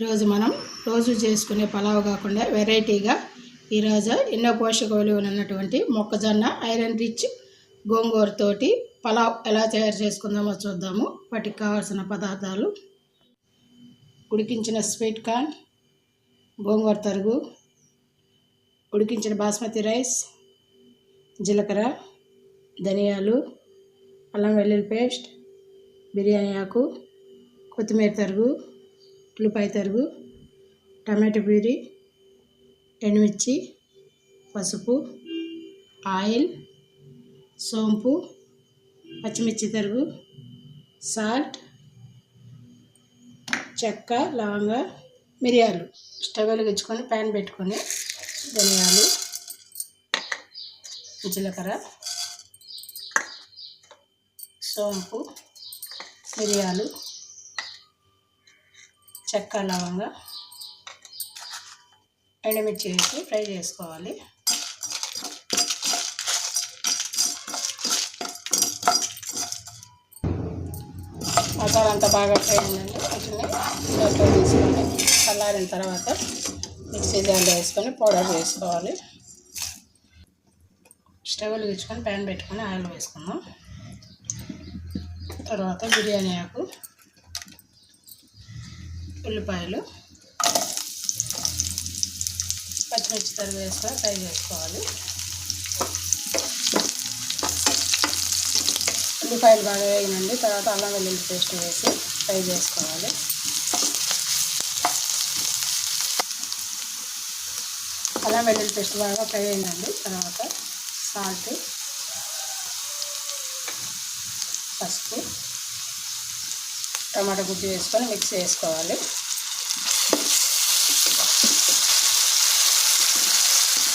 ఈరోజు మనం రోజు చేసుకునే పలావ్ కాకుండా వెరైటీగా ఈరోజు ఎన్నో పోషక విలువలు ఉన్నటువంటి మొక్కజొన్న ఐరన్ రిచ్ గోంగూరతోటి పలావ్ ఎలా తయారు చేసుకుందామో చూద్దాము. వాటికి కావాల్సిన పదార్థాలు ఉడికించిన స్వీట్ కార్న్ గోంగూర తరుగు ఉడికించిన బాస్మతి రైస్ జీలకర్ర ధనియాలు అల్లం వెల్లుల్లి పేస్ట్ బిర్యానీ ఆకు కొత్తిమీర తరుగు ఉల్లిపాయ తరుగు టమాటో ప్యూరీ ఎండుమిర్చి పసుపు ఆయిల్ సోంపు పచ్చిమిర్చి తరుగు సాల్ట్ చెక్క లవంగ మిరియాలు. స్టవ్ వెలిగించుకొని ప్యాన్ పెట్టుకొని ధనియాలు జీలకర్ర సోంపు మిరియాలు చెక్క లవంగ ఎండుమిర్చి వేసి ఫ్రై చేసుకోవాలి. మసాలా అంతా బాగా ఫ్రై అయిందండి. వాటిని ప్లేట్లో తీసుకొని చల్లారిన తర్వాత మిక్సీ జార్లో వేసుకొని పౌడర్ వేసుకోవాలి స్టవ్ వెలిగించుకొని ప్యాన్ పెట్టుకొని ఆయిల్ వేసుకుందాం. తర్వాత బిర్యానీ ఆకు ఉల్లిపాయలు పచ్చిమిర్చి తరిగి వేసుకొని ఫ్రై చేసుకోవాలి. ఉల్లిపాయలు బాగా వేయనండి తర్వాత అల్లం వెల్లుల్లి పేస్ట్ వేసి ఫ్రై చేసుకోవాలి. అల్లం వెల్లుల్లి పేస్ట్ బాగా ఫ్రై అయిందండి తర్వాత సాల్ట్ పసుపు టమాటా గుజ్జు వేసుకొని మిక్స్ చేసుకోవాలి.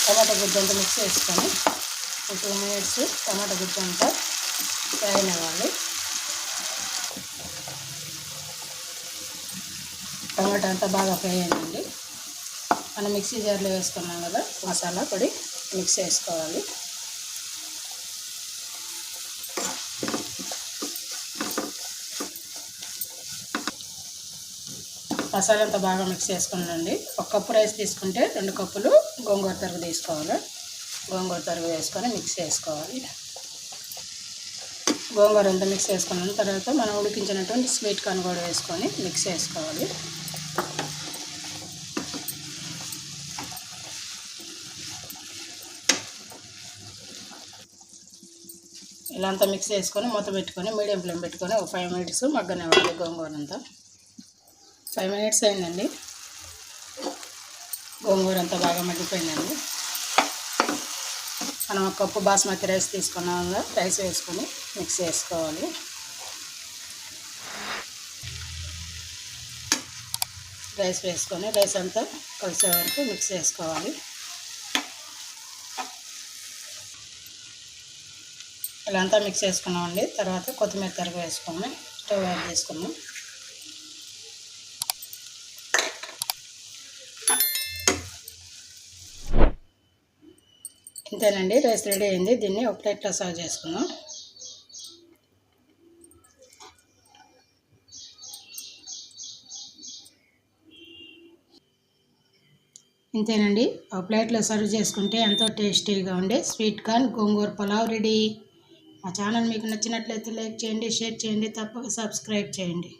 టమాటా గుజ్జు అంతా మిక్స్ చేసుకొని టూ మినిట్స్ టమాటా గుజ్జు అంతా ఫ్రై అవ్వాలి. టమాటా అంతా బాగా ఫ్రై అయిందండి. మనం మిక్సీ జార్లో వేసుకున్నాం కదా మసాలా పొడి మిక్స్ చేసుకోవాలి. మసాలా అంతా బాగా మిక్స్ చేసుకున్నాండి ఒక కప్పు రైస్ తీసుకుంటే రెండు కప్పులు గోంగూర తరుగు తీసుకోవాలి. గోంగూర తరుగు వేసుకొని మిక్స్ చేసుకోవాలి. గోంగూర అంతా మిక్స్ చేసుకున్న తర్వాత మనం ఉడికించినటువంటి స్వీట్ కార్న్ కూడా వేసుకొని మిక్స్ చేసుకోవాలి. ఇలా అంతా మిక్స్ చేసుకొని మూత పెట్టుకొని మీడియం ఫ్లేమ్ పెట్టుకొని ఒక ఫైవ్ మినిట్స్ మగ్గనివ్వాలి గోంగూర అంతా. ఫైవ్ మినిట్స్ అయిందండి. గోంగూర అంతా బాగా మగ్గిపోయిందండి. మనం ఒక కప్పు బాస్మతి రైస్ తీసుకున్నాం రైస్ వేసుకొని మిక్స్ చేసుకోవాలి. రైస్ వేసుకొని రైస్ అంతా కలిసే వరకు మిక్స్ చేసుకోవాలి. ఇలా అంతా మిక్స్ చేసుకున్నామండి. తర్వాత కొత్తిమీర తరుగు వేసుకొని స్టవ్ యాడ్ చేసుకున్నాం. ఇంతేనండి రైస్ రెడీ అయింది. దీన్ని ఒక ప్లేట్లో సర్వ్ చేసుకుందాం. ఇంతేనండి. ఒక ప్లేట్లో సర్వ్ చేసుకుంటే ఎంతో టేస్టీగా ఉండే స్వీట్ కార్న్ గోంగూర పులావ్ రెడీ. మా ఛానల్ మీకు నచ్చినట్లయితే లైక్ చేయండి షేర్ చేయండి తప్పక సబ్స్క్రైబ్ చేయండి.